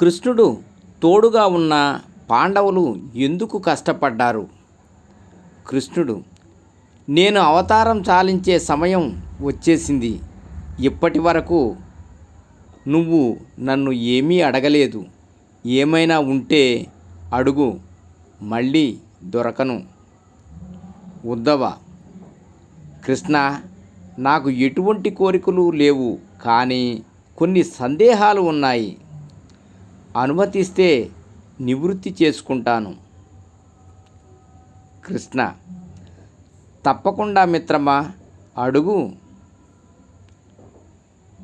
కృష్ణుడు తోడుగా ఉన్న పాండవులు ఎందుకు కష్టపడ్డారు? కృష్ణుడు నేను అవతారం చాలించే సమయం వచ్చేసింది. ఇప్పటి వరకు నువ్వు నన్ను ఏమీ అడగలేదు. ఏమైనా ఉంటే అడుగు. మళ్ళీ దొరకను. ఉద్ధవ కృష్ణ నాకు ఎటువంటి కోరికలు లేవు. కానీ కొన్ని సందేహాలు ఉన్నాయి. అనుమతిస్తే నివృత్తి చేసుకుంటాను. కృష్ణ తప్పకుండా మిత్రమా? అడుగు.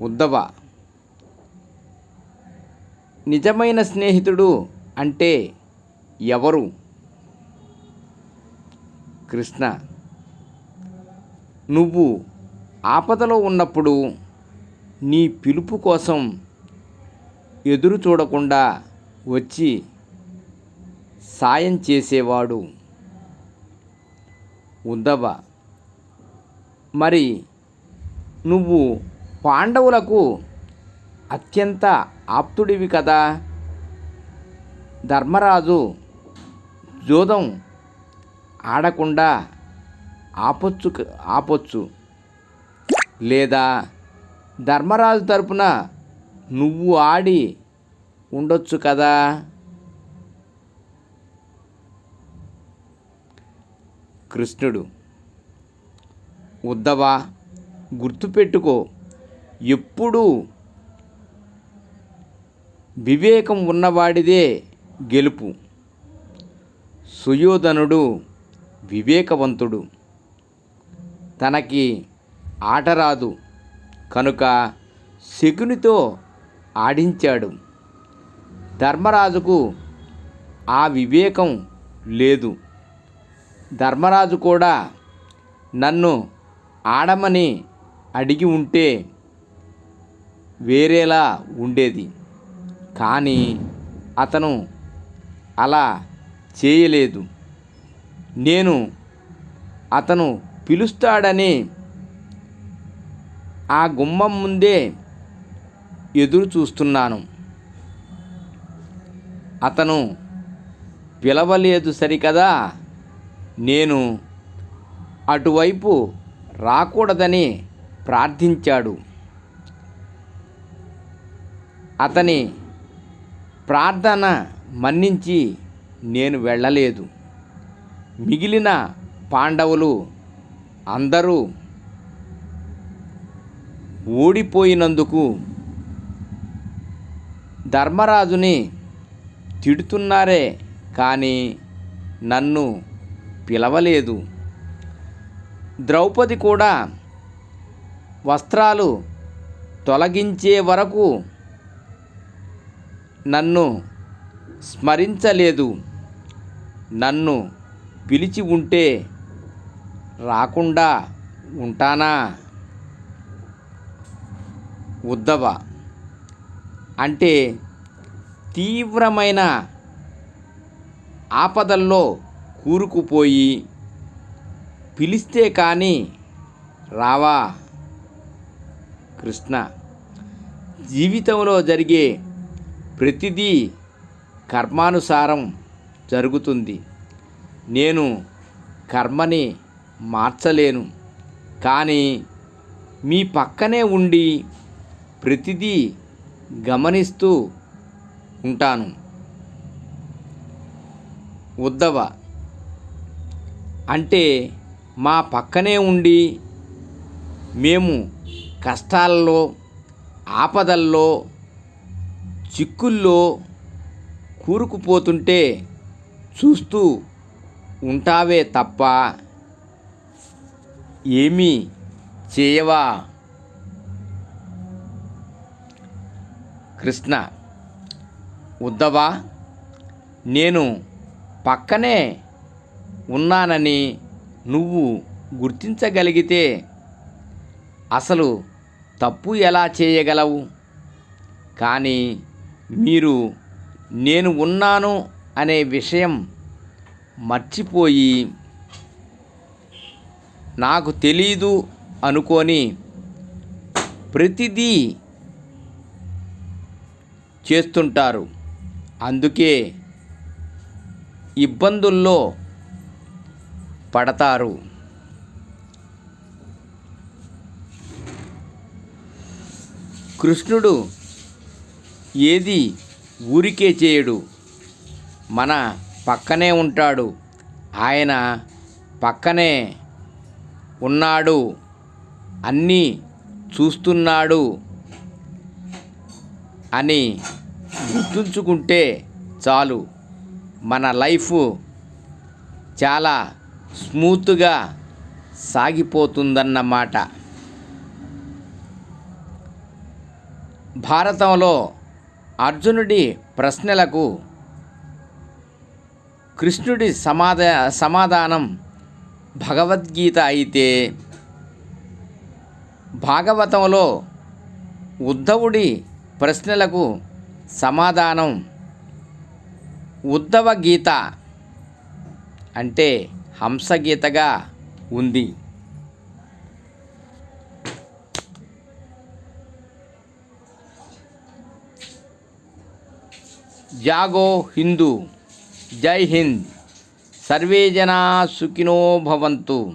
ఉద్దవ నిజమైన స్నేహితుడు అంటే ఎవరు? కృష్ణ నువ్వు ఆపదలో ఉన్నప్పుడు నీ పిలుపు కోసం ఎదురు చూడకుండా వచ్చి సాయం చేసేవాడు. ఉద్ధవ మరి నువ్వు పాండవులకు అత్యంత ఆప్తుడివి కదా? ధర్మరాజు జోదం ఆడకుండా ఆపొచ్చు ఆపొచ్చు. లేదా? ధర్మరాజు తరపున నువ్వు ఆడి ఉండొచ్చు కదా? కృష్ణుడు ఉద్దవ గుర్తుపెట్టుకో ఎప్పుడూ వివేకం ఉన్నవాడిదే గెలుపు. సుయోధనుడు వివేకవంతుడు. తనకి ఆట రాదు. కనుక శకునితో ఆడించాడు. ధర్మరాజుకు ఆ వివేకం లేదు. ధర్మరాజు కూడా నన్ను ఆడమని అడిగి ఉంటే వేరేలా ఉండేది. కానీ అతను అలా చేయలేదు. నేను అతను పిలుస్తాడని ఆ గుమ్మం ముందే ఎదురు చూస్తున్నాను అతను పిలవలేదు సరికదా? నేను అటువైపు రాకూడదని ప్రార్థించాడు. అతని ప్రార్థన మన్నించి నేను వెళ్ళలేదు. మిగిలిన పాండవులు అందరూ ఓడిపోయినందుకు ధర్మరాజుని తిడుతున్నారే కానీ నన్ను పిలవలేదు. ద్రౌపది కూడా వస్త్రాలు తొలగించే వరకు నన్ను స్మరించలేదు. నన్ను పిలిచి ఉంటే రాకుండా ఉంటానా? ఉద్దవ అంటే తీవ్రమైన ఆపదల్లో కూరుకుపోయి పిలిస్తే కానీ రావా? కృష్ణ. జీవితంలో జరిగే ప్రతిదీ కర్మానుసారం జరుగుతుంది. నేను కర్మని మార్చలేను. కానీ మీ పక్కనే ఉండి ప్రతిదీ గమనిస్తూ ఉంటాను. ఉద్దవ అంటే మా పక్కనే ఉండి మేము కష్టాల్లో ఆపదల్లో చిక్కుల్లో కూరుకుపోతుంటే చూస్తూ ఉంటావే తప్ప ఏమీ చేయవా? కృష్ణ ఉద్దవా? నేను పక్కనే ఉన్నానని నువ్వు గుర్తించగలిగితే అసలు తప్పు ఎలా చేయగలవు? కానీ మీరు నేను ఉన్నాను అనే విషయం మర్చిపోయి నాకు తెలీదు అనుకొని ప్రతిదీ చేస్తుంటారు. అందుకే ఇబ్బందుల్లో పడతారు. కృష్ణుడు ఏది ఊరికే చేయడు. మన పక్కనే ఉంటాడు. ఆయన పక్కనే ఉన్నాడు. అన్నీ చూస్తున్నాడు అని గుర్తుంచుకుంటే చాలు. మన లైఫ్ చాలా స్మూత్గా సాగిపోతుందన్నమాట భారతంలో అర్జునుడి ప్రశ్నలకు కృష్ణుడి సమాధా సమాధానం భగవద్గీత అయితే భాగవతంలో ఉద్ధవుడి ప్రశ్నలకు సమాధానం ఉద్ధవ గీత అంటే హంసగీతగా ఉంది. జాగో హిందూ జై హింద్. సర్వే జనా సుఖినో భవంతు.